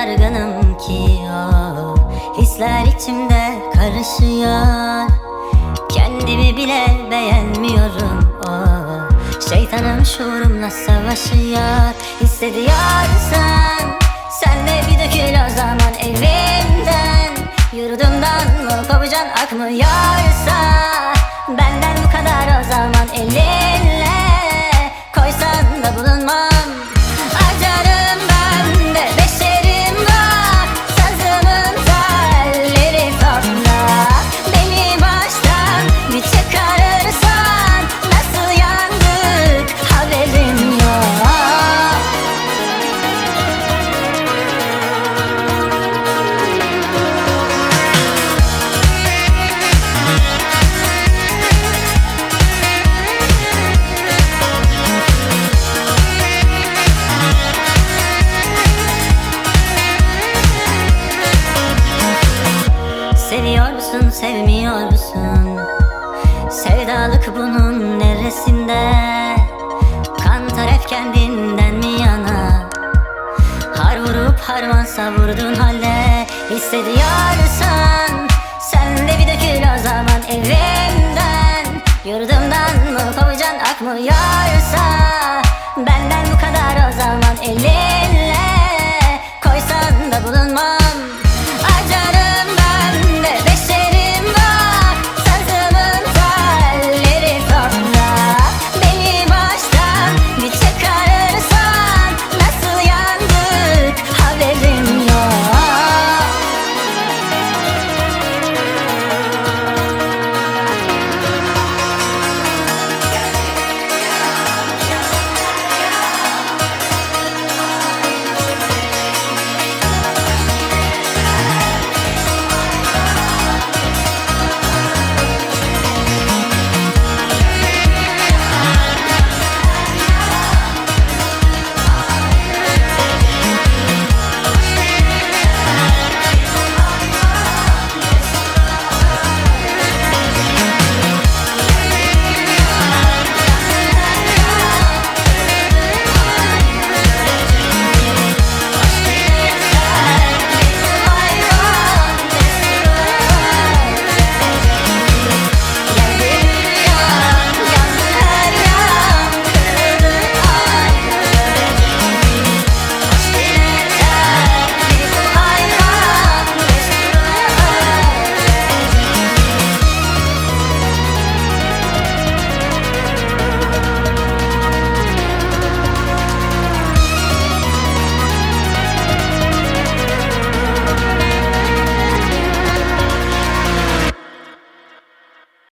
dargınım ki oh, Hisler içimde karışıyor. Kendimi bile beğenmiyorum oh, Şeytanım şuurumla savaşıyor. Hissediyorsan Sen de bir dökül o zaman evimden Yurdumdan mı kovacan akmıyorsa Benden bu kadar o zaman elinle sevmiyor musun? Sevdalık bunun neresinde? Kan taraf kendinden mi yana? Har vurup harman savurdun halde Hissediyorsan Sen de bir dökül o zaman evimden Yurdumdan mı kovacan akmıyorsa Benden bu kadar o zaman elin